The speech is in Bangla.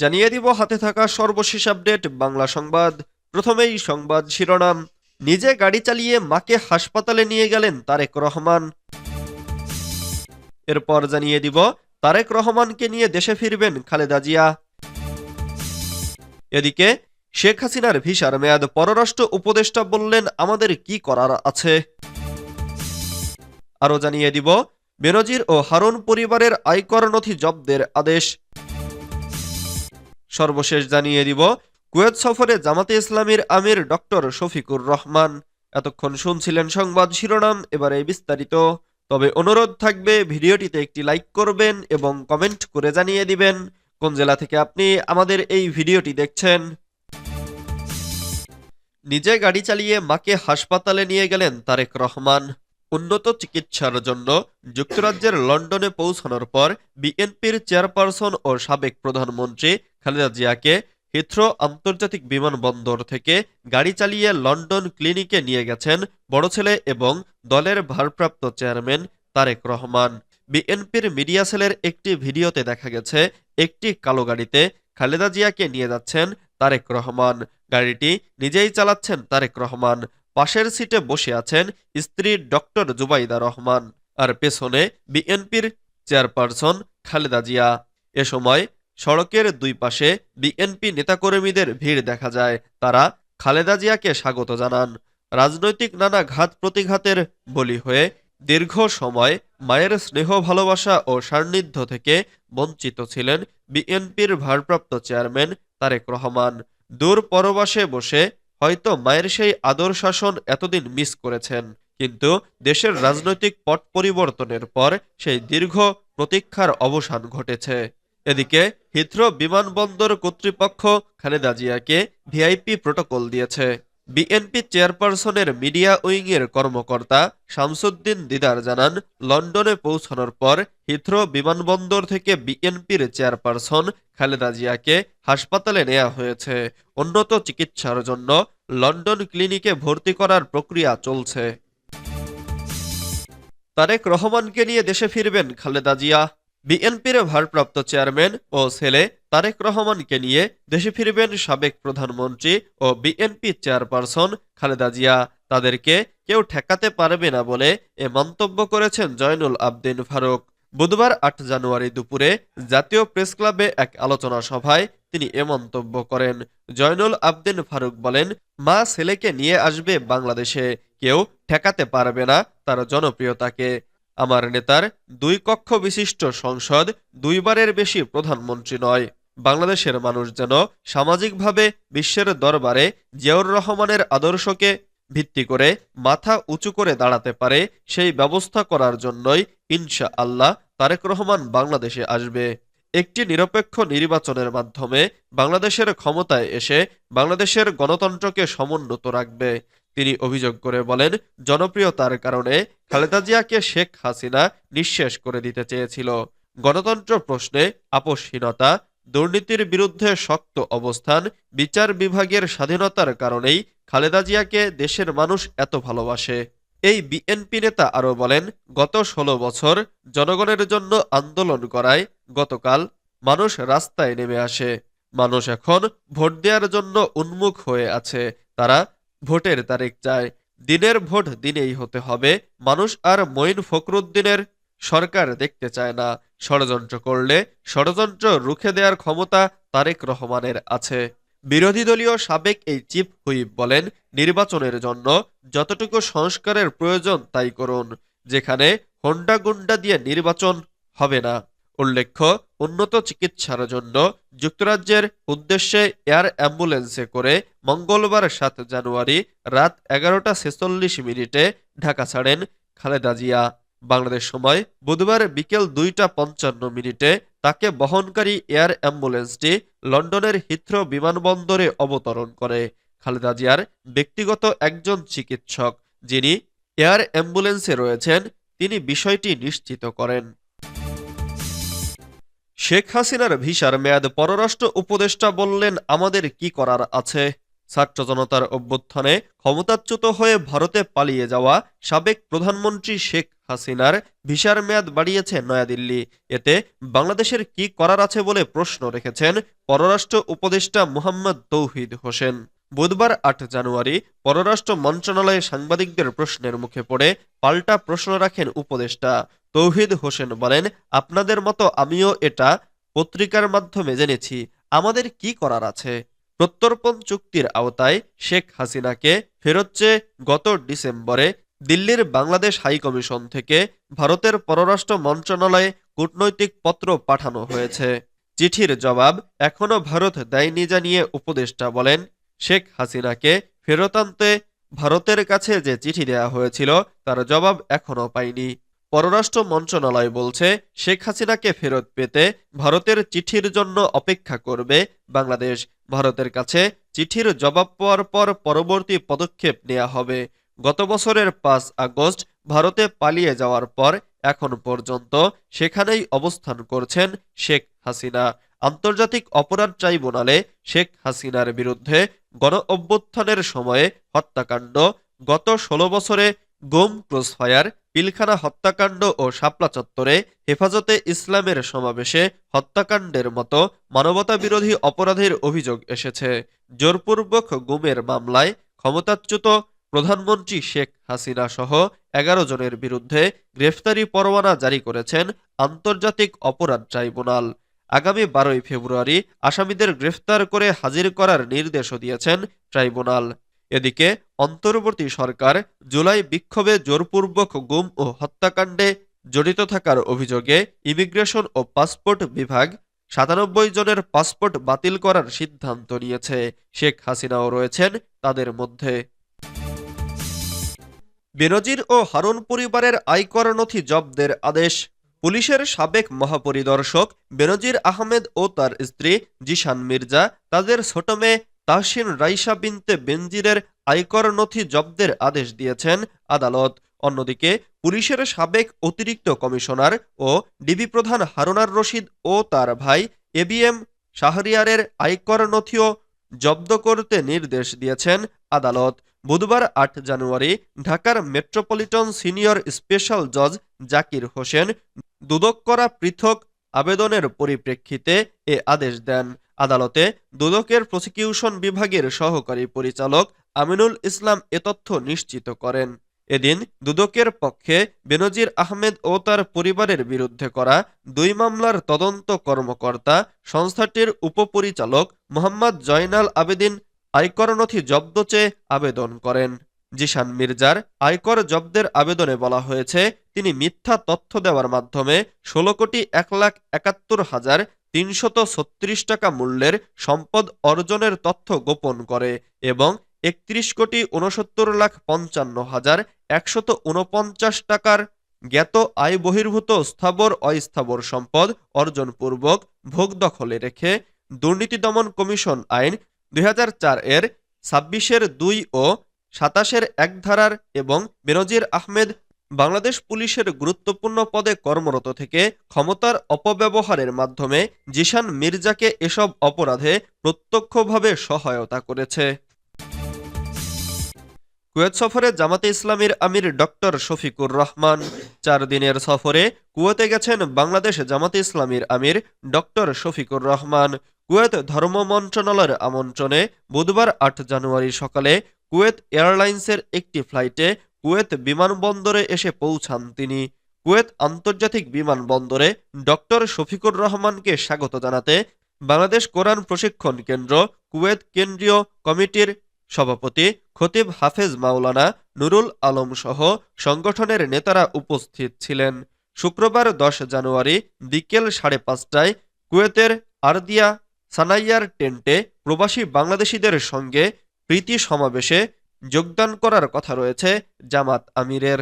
জানিয়ে দিব হাতে থাকা সর্বশেষ আপডেট, বাংলা সংবাদ। প্রথমেই সংবাদ শিরোনাম। নিজে গাড়ি চালিয়ে মাকে হাসপাতালে নিয়ে গেলেন তারেক রহমান। এরপর জানিয়ে দিব, তারেক রহমানকে নিয়ে দেশে ফিরবেন খালেদা জিয়া। এদিকে, শেখ হাসিনার ভিসার মেয়াদ পররাষ্ট্র উপদেষ্টা বললেন, আমাদের কি করার আছে? আরও জানিয়ে দিব, বেনজির ও হারুন পরিবারের আয়কর নথি জব্দের আদেশ। সর্বশেষ জানিয়ে দিব, কুয়েত সফরে জামাতে ইসলামীর আমির ডক্টর শফিকুর রহমান। এতক্ষণ শুনছিলেন সংবাদ শিরোনাম, এবারে বিস্তারিত। তবে অনুরোধ থাকবে, ভিডিওটিতে একটি লাইক করবেন এবং কমেন্ট করে জানিয়ে দিবেন, কোন জেলা থেকে আপনি আমাদের এই ভিডিওটি দেখছেন। নিজে গাড়ি চালিয়ে মাকে হাসপাতালে নিয়ে গেলেন তারেক রহমান। উন্নত চিকিৎসার জন্য যুক্তরাজ্যের লন্ডনে পৌঁছানোর পর বিএনপির চেয়ারপারসন ও সাবেক প্রধানমন্ত্রী খালেদা জিয়াকে হিথ্রো আন্তর্জাতিক বিমানবন্দর থেকে গাড়ি চালিয়ে লন্ডন ক্লিনিকে নিয়ে গেছেন বড় ছেলে এবং দলের ভারপ্রাপ্ত চেয়ারম্যান তারেক রহমান। বিএনপির মিডিয়া সেলের একটি ভিডিওতে দেখা গেছে, একটি কালো গাড়িতে খালেদা জিয়াকে নিয়ে যাচ্ছেন তারেক রহমান। গাড়িটি নিজেই চালাচ্ছেন তারেক রহমান। পাশের সিটে বসে আছেন স্ত্রী ডক্টর জুবাইদা রহমান। আর পেছনে বিএনপির চেয়ারপারসন খালেদা জিয়া। এ সময় সড়কের দুই পাশে বিএনপি নেতাকর্মীদের ভিড় দেখা যায়। তারা খালেদা জিয়াকে স্বাগত জানান। রাজনৈতিক নানা ঘাত প্রতিঘাতের বলি হয়ে দীর্ঘ সময় মায়ের স্নেহ, ভালোবাসা ও সান্নিধ্য থেকে বঞ্চিত ছিলেন বিএনপির ভারপ্রাপ্ত চেয়ারম্যান তারেক রহমান। দূর পরবাসে বসে হয়তো মায়ের সেই আদর শাসন এতদিন মিস করেছেন, কিন্তু দেশের রাজনৈতিক পট পরিবর্তনের পর সেই দীর্ঘ প্রতীক্ষার অবসান ঘটেছে। এদিকে হিথ্রো বিমানবন্দর কর্তৃপক্ষ খালেদা জিয়াকে ভিআইপি প্রোটোকল দিয়েছে। বিএনপি চেয়ারপারসনের মিডিয়া উইংয়ের কর্মকর্তা শামসুদ্দিন দিদার জানান, লন্ডনে পৌঁছানোর পর হিথ্রো বিমানবন্দর থেকে বিএনপির চেয়ারপারসন খালেদা জিয়াকে হাসপাতালে নেওয়া হয়েছে। উন্নত চিকিৎসার জন্য লন্ডন ক্লিনিকে ভর্তি করার প্রক্রিয়া চলছে। তারেক রহমানকে নিয়ে দেশে ফিরবেন খালেদা জিয়া। বিএনপির ভারপ্রাপ্ত চেয়ারম্যান ও ছেলে তারেক রহমানকে নিয়ে দেশে ফিরবেন সাবেক প্রধানমন্ত্রী ও বিএনপি চেয়ারপারসন খালেদা জিয়া। তাদেরকে কেউ ঠেকাতে পারবে না বলে এ মন্তব্য করেছেন জয়নুল আবদিন ফারুক। বুধবার আট জানুয়ারি দুপুরে জাতীয় প্রেস ক্লাবে এক আলোচনা সভায় তিনি এ মন্তব্য করেন। জয়নুল আবদিন ফারুক বলেন, মা ছেলেকে নিয়ে আসবে বাংলাদেশে। কেউ ঠেকাতে পারবে না তার জনপ্রিয়তাকে। আমার নেতার দুই কক্ষ বিশিষ্ট সংসদ দুইবারের বেশি প্রধানমন্ত্রী নয়। বাংলাদেশের মানুষ যেন সামাজিকভাবে বিশ্বের দরবারে জিয়াউর রহমানের আদর্শকে ভিত্তি করে মাথা উঁচু করে দাঁড়াতে পারে, সেই ব্যবস্থা করার জন্যই ইনশা আল্লাহ তারেক রহমান বাংলাদেশে আসবে। একটি নিরপেক্ষ নির্বাচনের মাধ্যমে বাংলাদেশের ক্ষমতায় এসে বাংলাদেশের গণতন্ত্রকে সমুন্নত রাখবে। তিনি অভিযোগ করে বলেন, জনপ্রিয়তার কারণে খালেদা জিয়াকে শেখ হাসিনা নিঃশেষ করে দিতে চেয়েছিল। গণতন্ত্র প্রশ্নে আপোষহীনতা, দুর্নীতির বিরুদ্ধে শক্ত অবস্থান, বিচার বিভাগের স্বাধীনতার কারণেই খালেদা জিয়াকে দেশের মানুষ এত ভালোবাসে। এই বিএনপি নেতা আরও বলেন, গত ষোলো বছর জনগণের জন্য আন্দোলন করায় গতকাল মানুষ রাস্তায় নেমে আসে। মানুষ এখন ভোট দেওয়ার জন্য উন্মুখ হয়ে আছে। তারা ভোটের তারিখ চায় দিনের ভোট দিনেই হতে হবে। মানুষ আর মঈন ফখরুদ্দিনের সরকার দেখতে চায় না। ষড়যন্ত্র করলে ষড়যন্ত্র রুখে দেওয়ার ক্ষমতা তারেক রহমানের আছে। বিরোধী দলীয় সাবেক এই চিফ হুইপ বলেন, নির্বাচনের জন্য যতটুকু সংস্কারের প্রয়োজন তাই করুন। যেখানে হোন্ডা গুন্ডা দিয়ে নির্বাচন হবে না। উল্লেখ্য, উন্নত চিকিৎসার জন্য যুক্তরাজ্যের উদ্দেশ্যে এয়ার অ্যাম্বুলেন্সে করে মঙ্গলবার সাত জানুয়ারি রাত এগারোটা ছেচল্লিশ মিনিটে ঢাকা ছাড়েন খালেদা জিয়া। বাংলাদেশ সময় বুধবার বিকেল দুইটা পঞ্চান্ন মিনিটে তাকে বহনকারী এয়ার অ্যাম্বুলেন্সটি লন্ডনের হিথ্রো বিমানবন্দরে অবতরণ করে। খালেদা জিয়ার ব্যক্তিগত একজন চিকিৎসক যিনি এয়ার অ্যাম্বুলেন্সে রয়েছেন, তিনি বিষয়টি নিশ্চিত করেন। শেখ হাসিনার ভিসার মেয়াদ পররাষ্ট্র উপদেষ্টা বললেন, আমাদের কি করার আছে? ছাত্র জনতার অভ্যুত্থানে ক্ষমতাচ্যুত হয়ে ভারতে পালিয়ে যাওয়া সাবেক প্রধানমন্ত্রী শেখ হাসিনার ভিসার মেয়াদ বাড়িয়েছে নয়াদিল্লি। এতে বাংলাদেশের কি করার আছে বলে প্রশ্ন রেখেছেন পররাষ্ট্র উপদেষ্টা মোহাম্মদ তৌহিদ হোসেন। বুধবার আট জানুয়ারি পররাষ্ট্র মন্ত্রণালয়ে সাংবাদিকদের প্রশ্নের মুখে পড়ে পাল্টা প্রশ্ন রাখেন উপদেষ্টা। তৌহিদ হোসেন বলেন, আপনাদের মতো আমিও এটা পত্রিকার মাধ্যমে জেনেছি। আমাদের কি করার আছে? প্রত্যর্পণ চুক্তির আওতায় শেখ হাসিনাকে ফেরত চেয়ে গত ডিসেম্বরে দিল্লির বাংলাদেশ হাইকমিশন থেকে ভারতের পররাষ্ট্র মন্ত্রণালয়ে কূটনৈতিক পত্র পাঠানো হয়েছে। চিঠির জবাব এখনও ভারত দেয়নি জানিয়ে উপদেষ্টা বলেন শেখ হাসিনাকে ফেরত আনতে ভারতের কাছে যে চিঠি দেওয়া হয়েছিল, তার জবাব এখনও পায়নি পররাষ্ট্র মন্ত্রণালয় বলছে, শেখ হাসিনাকে ফেরত পেতে ভারতের চিঠির জন্য অপেক্ষা করবে বাংলাদেশ। ভারতের কাছে চিঠির জবাব পাওয়ার পর পরবর্তী পদক্ষেপ নেওয়া হবে। গত বছরের পাঁচ আগস্ট ভারতে পালিয়ে যাওয়ার পর এখন পর্যন্ত সেখানেই অবস্থান করছেন শেখ হাসিনা। আন্তর্জাতিক অপরাধ ট্রাইব্যুনালে শেখ হাসিনার বিরুদ্ধে গণ অভ্যুত্থানের সময়ে হত্যাকাণ্ড, গত ষোলো বছরে গোম ক্রসফায়ার, পিলখানা হত্যাকাণ্ড ও শাপলা চত্বরে হেফাজতে ইসলামের সমাবেশে হত্যাকাণ্ডের মতো মানবতাবিরোধী অপরাধের অভিযোগ এসেছে। জোরপূর্বক গুমের মামলায় ক্ষমতাচ্যুত প্রধানমন্ত্রী শেখ হাসিনা সহ এগারো জনের বিরুদ্ধে গ্রেফতারি পরোয়ানা জারি করেছেন আন্তর্জাতিক অপরাধ ট্রাইব্যুনাল। আগামী বারোই ফেব্রুয়ারি আসামিদের গ্রেফতার করে হাজির করার নির্দেশও দিয়েছেন ট্রাইব্যুনাল। এদিকে অন্তর্বর্তী সরকার জুলাই বিক্ষোভে জোরপূর্বক গুম ও হত্যাকাণ্ডে জড়িত থাকার অভিযোগে ইমিগ্রেশন ও পাসপোর্ট বিভাগ সাতানব্বই জনের পাসপোর্ট বাতিল করার সিদ্ধান্ত নিয়েছে। শেখ হাসিনাও রয়েছেন তাদের মধ্যে। বেনজির ও হারুন পরিবারের আয়কর নথি জব্দের আদেশ পুলিশের সাবেক মহাপরিদর্শক বেনজির আহমেদ ও তার স্ত্রী জিশান মির্জা, তাদের ছোট মেয়ে তাহসিন রাইসা বিনতে বেনজিরের আয়কর নথি জব্দের আদেশ দিয়েছেন আদালত। অন্যদিকে, পুলিশের সাবেক অতিরিক্ত কমিশনার ও ডিবি প্রধান হারুনার রশিদ ও তার ভাই এবিএম শাহরিয়ারের আয়কর নথিও জব্দ করতে নির্দেশ দিয়েছেন আদালত। বুধবার আট জানুয়ারি ঢাকার মেট্রোপলিটন সিনিয়র স্পেশাল জজ জাকির হোসেন দুদক করা পৃথক আবেদনের পরিপ্রেক্ষিতে এ আদেশ দেন। আদালতে দুদকের প্রসিকিউশন বিভাগের সহকারী পরিচালক আমিনুল ইসলাম এ তথ্য নিশ্চিত করেন। এদিন দুদকের পক্ষে বেনজির আহমেদ ও তার পরিবারের বিরুদ্ধে করা দুই মামলার তদন্ত কর্মকর্তা সংস্থাটির উপপরিচালক মোহাম্মদ জয়নাল আবেদিন আয়কর নথি জব্দ চেয়ে আবেদন করেন। জিশান মির্জার আয়কর জব্দের আবেদনে বলা হয়েছে, তিনি মিথ্যা তথ্য দেওয়ার মাধ্যমে ষোলো কোটি এক লাখ একাত্তর হাজার তিনশত ছত্রিশ টাকা মূল্যের সম্পদ অর্জনের তথ্য গোপন করে এবং একত্রিশ কোটি উনসত্তর লাখ পঞ্চান্ন হাজার একশত উনপঞ্চাশ টাকার জ্ঞাত আয় বহির্ভূত স্থাবর অস্থাবর সম্পদ অর্জনপূর্বক ভোগ দখলে রেখে দুর্নীতি দমন কমিশন আইন দুই হাজার চার এর ছাব্বিশের দুই ও সাতাশের এক ধারার এবং বেনজির আহমেদ বাংলাদেশ পুলিশের গুরুত্বপূর্ণ পদে কর্মরত থেকে ক্ষমতার অপব্যবহারের মাধ্যমে জিশান মির্জাকে এসব অপরাধে প্রত্যক্ষভাবে সহায়তা করেছে। কুয়েত সফরে জামাতে ইসলামীর আমির ডক্টর শফিকুর রহমান। চার দিনের সফরে কুয়েতে গেছেন বাংলাদেশ জামাতে ইসলামীর আমির ডক্টর শফিকুর রহমান। কুয়েত ধর্ম মন্ত্রণালয়ের আমন্ত্রণে বুধবার আট জানুয়ারি সকালে কুয়েত এয়ারলাইন্সের একটি ফ্লাইটে কুয়েত বিমানবন্দরে এসে পৌঁছান তিনি। কুয়েত আন্তর্জাতিক বিমানবন্দরে ডক্টর শফিকুর রহমানকে স্বাগত জানাতে বাংলাদেশ কোরআন প্রশিক্ষণ কেন্দ্র, কুয়েত কেন্দ্রীয় কমিটির সভাপতি খতিব হাফেজ মাওলানা নুরুল আলম সহ সংগঠনের নেতারা উপস্থিত ছিলেন। শুক্রবার দশ জানুয়ারি বিকেল সাড়ে পাঁচটায় কুয়েতের আরদিয়া সানাইয়ার টেন্টে প্রবাসী বাংলাদেশিদের সঙ্গে প্রীতি সমাবেশে যোগদান করার কথা রয়েছে জামাত আমিরের।